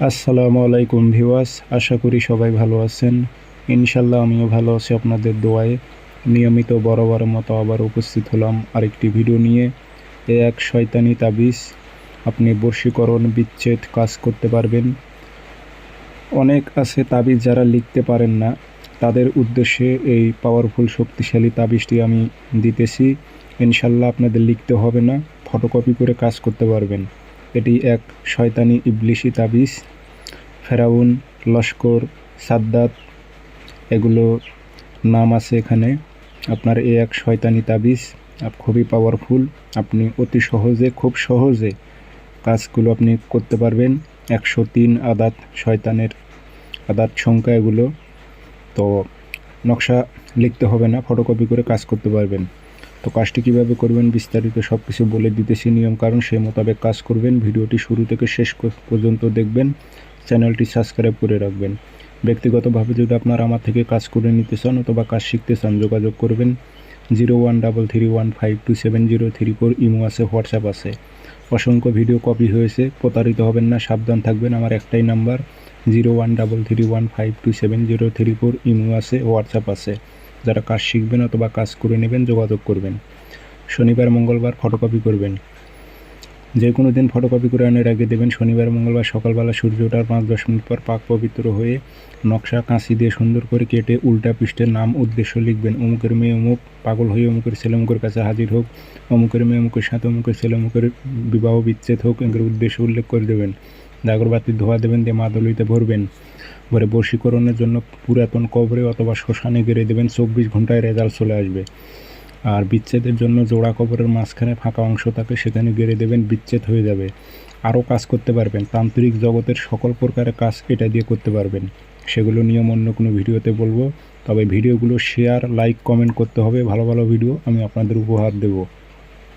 আসসালামু আলাইকুম ভিওয়াস আশা করি সবাই ভালো আছেন। ইনশাল্লাহ আমিও ভালো আছি আপনাদের দোয়ায়। নিয়মিত বরাবর মতো আবার উপস্থিত হলাম আরেকটি ভিডিও নিয়ে। এ এক শয়তানি তাবিজ। আপনি বর্ষীকরণ বিচ্ছেদ কাজ করতে পারবেন। অনেক আছে তাবিজ যারা লিখতে পারেন না। তাদের উদ্দেশ্যে এই পাওয়ারফুল শক্তিশালী তাবিজটি আমি দিতেছি। ইনশাল্লাহ আপনাদের লিখতে হবে না। ফটোকপি করে কাজ করতে পারবেন। এটি এক শয়তানি ইবলিশি তাবিজ। ফেরাউন, লস্কর, সাদ্দাত, এগুলো নাম আছে এখানে। আপনার এ এক শয়তানি তাবিজ খুবই পাওয়ারফুল আপনি অতি সহজে, খুব সহজে কাজগুলো আপনি করতে পারবেন। একশো তিন আদাত শয়তানের আদাত সংখ্যা এগুলো। তো নকশা লিখতে হবে না ফটোকপি করে কাজ করতে পারবেন। তো কাজটি কীভাবে করবেন বিস্তারিত সব কিছু বলে দিতেছি নিয়ম কারণ সেই মোতাবেক কাজ করবেন। ভিডিওটি শুরু থেকে শেষ পর্যন্ত দেখবেন। চ্যানেলটি সাবস্ক্রাইব করে রাখবেন। ব্যক্তিগতভাবে যদি আপনারা আমার থেকে কাজ করে নিতে চান অথবা কাজ শিখতে চান, যোগাযোগ করবেন। Zero one double three one five two seven zero three four imo আছে, হোয়াটসঅ্যাপ আছে। অসংখ্য ভিডিও কপি হয়েছে। প্রতারিত হবেন না, সাবধান থাকবেন। আমার একটাই number, zero one double three one five two seven zero three four imo আছে, হোয়াটসঅ্যাপ আছে। যারা কাজ শিখবেন অথবা কাজ করে নেবেন, যোগাযোগ করবেন। শনিবার, মঙ্গলবার ফটোকপি করবেন। যে কোনো দিন ফটোকপি করে আনার আগে দেবেন, শনিবার, মঙ্গলবার সকালবেলা সূর্য ওঠার পাঁচ দশ মিনিট পর পাক পবিত্র হয়ে নকশা কাঁচি দিয়ে সুন্দর করে কেটে উল্টা পৃষ্ঠের নাম, উদ্দেশ্য লিখবেন। অমুকের মেয়ে অমুক, পাগল হয়ে অমুকের ছেলে অমুকের কাছে হাজির হোক, অমুকের মেয়ে অমুকের সাথে অমুকের ছেলে অমুকের বিবাহ বিচ্ছেদ হোক, এগুলোর উদ্দেশ্য উল্লেখ করে দেবেন। দাগরবাতি ধোয়া দেবেন, দিয়ে মাদলিতে ভরবেন। ভরে বশীকরণের জন্য পুরাতন কবরে অথবা শ্মশানে গেড়ে দেবেন, চব্বিশ ঘন্টায় রেজাল্ট চলে আসবে। আর বিচ্ছেদের জন্য জোড়া কবরের মাঝখানে ফাঁকা অংশ থাকে, সেখানে গেড়ে দেবেন, বিচ্ছেদ হয়ে যাবে। আরও কাজ করতে পারবেন, তান্ত্রিক জগতের সকল প্রকারের কাজ এটা দিয়ে করতে পারবেন। সেগুলো নিয়ম অন্য কোনো ভিডিওতে বলব, তবে ভিডিওগুলো শেয়ার, লাইক, কমেন্ট করতে হবে। ভালো ভালো ভিডিও আমি আপনাদের উপহার দেবো।